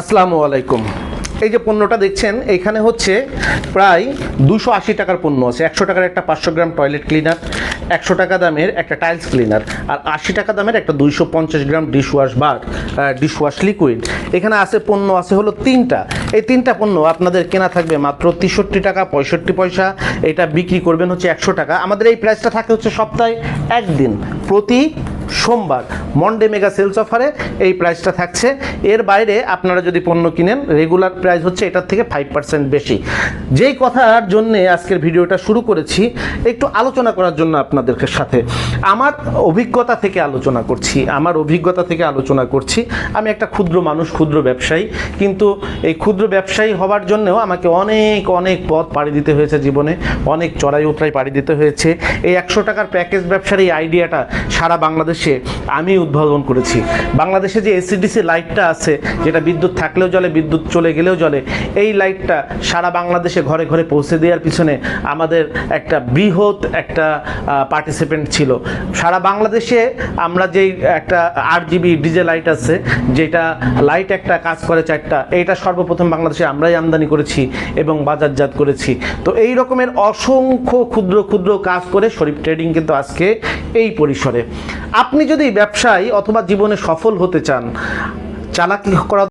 আসসালামু আলাইকুম। এই যে পণ্যটা দেখছেন, এইখানে হচ্ছে প্রায় দুশো আশি টাকার পণ্য আছে। একশো টাকার একটা পাঁচশো গ্রাম টয়লেট ক্লিনার একশো টাকা দামের একটা টাইলস ক্লিনার আর আশি টাকা দামের একটা দুইশো পঞ্চাশ gram dishwash bar dishwash liquid এখানে আছে পণ্য, আছে হলো তিনটা। এই তিনটা পণ্য আপনাদের কেনা থাকবে মাত্র তেষট্টি টাকা পঁয়ষট্টি পয়সা। এটা বিক্রি করবেন হচ্ছে একশো টাকা। আমাদের এই প্রাইসটা থাকে হচ্ছে সপ্তাহে একদিন, প্রতি সোমবার। মন্ডে মেগা সেলস অফারে এই প্রাইসটা থাকছে। এর বাইরে আপনারা যদি পণ্য কিনেন রেগুলার প্রাইস হচ্ছে এটার থেকে ফাইভ পার্সেন্ট বেশি। যেই কথার জন্যে আজকের ভিডিওটা শুরু করেছি, একটু আলোচনা করার জন্য আপনাদের সাথে। আমার অভিজ্ঞতা থেকে আলোচনা করছি, আমার অভিজ্ঞতা থেকে আলোচনা করছি। আমি একটা ক্ষুদ্র মানুষ, ক্ষুদ্র ব্যবসায়ী, কিন্তু এই ক্ষুদ্র ব্যবসায়ী হওয়ার জন্যও আমাকে অনেক অনেক পথ পাড়ি দিতে হয়েছে জীবনে, অনেক চড়াই উতরাই পাড়ি দিতে হয়েছে। এই একশো টাকার প্যাকেজ ব্যবসার এই আইডিয়াটা সারা বাংলাদেশে আমি উদ্ভাবন করেছি। বাংলাদেশে যে এসিডিসি লাইটটা আছে, যেটা বিদ্যুৎ থাকলেও জলে বিদ্যুৎ চলে গেলেও জলে এই লাইটটা সারা বাংলাদেশে ঘরে ঘরে পৌঁছে দেওয়ার পিছনে আমাদের একটা বৃহৎ একটা পার্টিসিপেন্ট ছিল। সারা বাংলাদেশে আমরা যেই একটা আট জিবি ডিজে লাইট আছে, যেটা লাইট একটা কাজ করে চারটা, এইটা সর্বপ্রথম বাংলাদেশে আমরাই আমদানি করেছি এবং বাজারজাত করেছি। তো এই রকমের অসংখ্য ক্ষুদ্র ক্ষুদ্র কাজ করে শরীফ ট্রেডিং কিন্তু আজকে এই পরিসরে। আপনি যদি ব্যবসায় অথবা জীবনে সফল হতে চান চালাকি করা